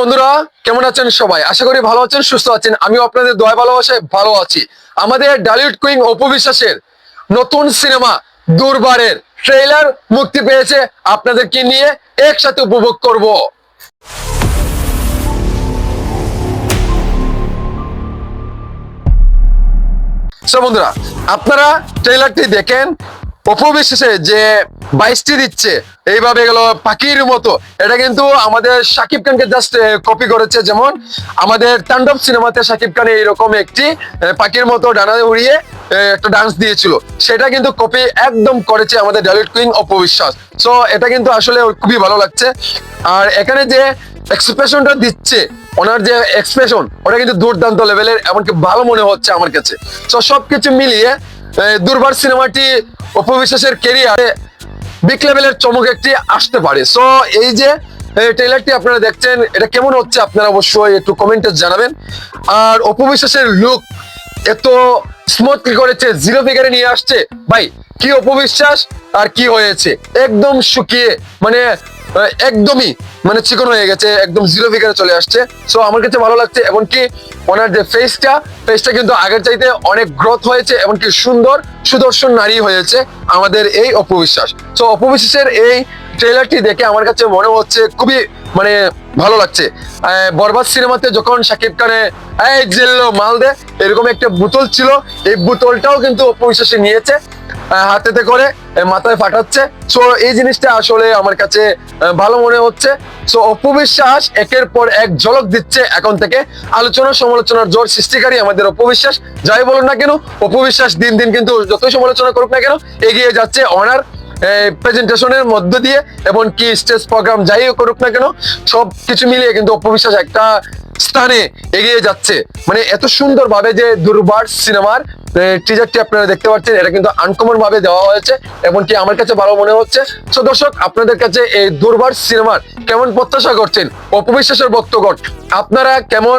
বন্ধুরা, কেমন আছেন সবাই? আশা করি ভালো আছেন, সুস্থ আছেন। আমিও আপনাদের দয়া ভালোবাসায় ভালো আছি। আমাদের ডালিউড কুইং অপু বিশ্বাসের নতুন সিনেমা দুর্বারের ট্রেলার মুক্তি পেয়েছে। আপনাদেরকে নিয়ে একসাথে উপভোগ করব। বন্ধুরা, আপনারা ট্রেলারটি দেখেন। যে বাইশটি দিচ্ছে, এইভাবে গেল পাখির মতো। এটা কিন্তু আমাদের খানকে জাস্ট কপি করেছে যেমন আমাদের তাণ্ডব সিনেমাতে খান এইরকম একটি পাখির মতো ডানা উড়িয়ে একটা ডান্স দিয়েছিল। সেটা কিন্তু কপি একদম করেছে আমাদের ডালিউড কুইং অপবিশ্বাস সো এটা কিন্তু আসলে খুবই ভালো লাগছে। আর এখানে যে এক্সপ্রেশনটা দিচ্ছে, ওনার যে এক্সপ্রেশন ওটা কিন্তু দুর্দান্ত লেভেলের এমনকি ভালো মনে হচ্ছে আমার কাছে। তো সবকিছু মিলিয়ে দুর্বার সিনেমাটি অপবিশ্বাসের কেরিয়ারে বিগ লেভেলের চমক একটি আসতে পারে। সো এই যে ট্রেলারটি আপনারা দেখছেন, এটা কেমন হচ্ছে আপনারা অবশ্যই একটু কমেন্টে জানাবেন। আর অপবিশ্বাসের লুক এত স্মুথলি করেছে জিরো ফিগারে নিয়ে আসছে। ভাই, কি অপবিশ্বাস আর কি হয়েছে? একদম শুকিয়ে মানে একদমই মানে চিকন হয়ে গেছে, একদম জিরো ফিগারে চলে আসছে। সো আমার কাছে ভালো লাগছে, এমনকি ওনার যে ফেসটা ফেসটা কিন্তু আগের চাইতে অনেক গ্রোথ হয়েছে, এমনকি সুন্দর সুদর্শন নারী হয়েছে আমাদের এই অপবিশ্বাস সো অপবিশ্বাসের এই ট্রেলারটি দেখে আমার কাছে মনে হচ্ছে খুবই মানে ভালো লাগছে। বরবাদ সিনেমাতে যখন শাকিব খানে এই জেল্লো মাল দে, এরকম একটা বোতল ছিল, এই বোতলটাও কিন্তু অপবিশ্বাসে নিয়েছে। হাতেতে করে মাথায় ফাটাচ্ছে। সো এই জিনিসটা আসলে আমার কাছে ভালো মনে হচ্ছে। সো অপবিশ্বাস একের পর এক ঝলক দিচ্ছে এখন থেকে। আলোচনা, সমালোচনার জোর সৃষ্টিকারী আমাদের অপবিশ্বাস যাই বলুন না কেন অপবিশ্বাস দিন দিন কিন্তু যতই সমালোচনা করুক না কেন, এগিয়ে যাচ্ছে ওনার প্রেজেন্টেশনের মধ্য দিয়ে এবং কি স্টেজ প্রোগ্রাম যাই করুক না কেন, সব কিছু মিলিয়ে কিন্তু অপবিশ্বাস একটা স্থানে এগিয়ে যাচ্ছে। মানে এত সুন্দর ভাবে যে দুর্বার সিনেমার টিজারটি আপনারা দেখতে পাচ্ছেন, এটা কিন্তু আনকমন ভাবে দেওয়া হয়েছে এমনকি আমার কাছে ভালো মনে হচ্ছে। তো দর্শক, আপনাদের কাছে এই দুর্বার সিনেমার কেমন প্রত্যাশা করছেন? অপবিশ্বাসের বক্তব্য, আপনারা কেমন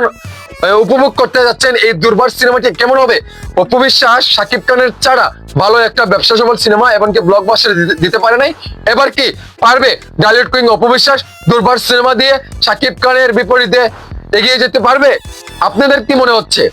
উপভোগ করতে যাচ্ছেন এই দুর্বার সিনেমাটি কেমন হবে? অপবিশ্বাস শাকিব খানের ছাড়া ভালো একটা ব্যবসা সফল সিনেমা এমনকি ব্লকবাস্টার দিতে পারে নাই। এবার কি পারবে ডালিউড কুইং অপবিশ্বাস দুর্বার সিনেমা দিয়ে শাকিব খানের বিপরীতে এগিয়ে যেতে পারবে? আপনাদের কি মনে হচ্ছে?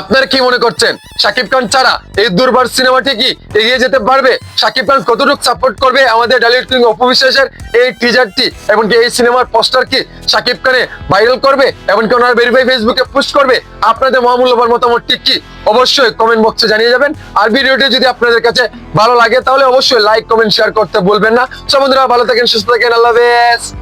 আপনারা কি মনে করছেন? শাকিব খান ছাড়া এই দুর্বার সিনেমাটি কি এগিয়ে যেতে পারবে? শাকিব খান কতটুকু সাপোর্ট করবে আমাদের ডালিউড কিং অপবিশ্বাসের এই টিজারটি এমনকি এই সিনেমার পোস্টার কি শাকিব খানে ভাইরাল করবে? এমনকি ওনার ভেরিফাই ফেসবুকে পোস্ট করবে? আপনাদের মহামূল্যবান মতামতটি কি? অবশ্যই কমেন্ট বক্সে জানিয়ে যাবেন। আর ভিডিওটি যদি আপনাদের কাছে ভালো লাগে, তাহলে অবশ্যই লাইক কমেন্ট শেয়ার করতে বলবেন না। বন্ধুরা, ভালো থাকেন, সুস্থ থাকেন, আল্লাহ হাফেজ।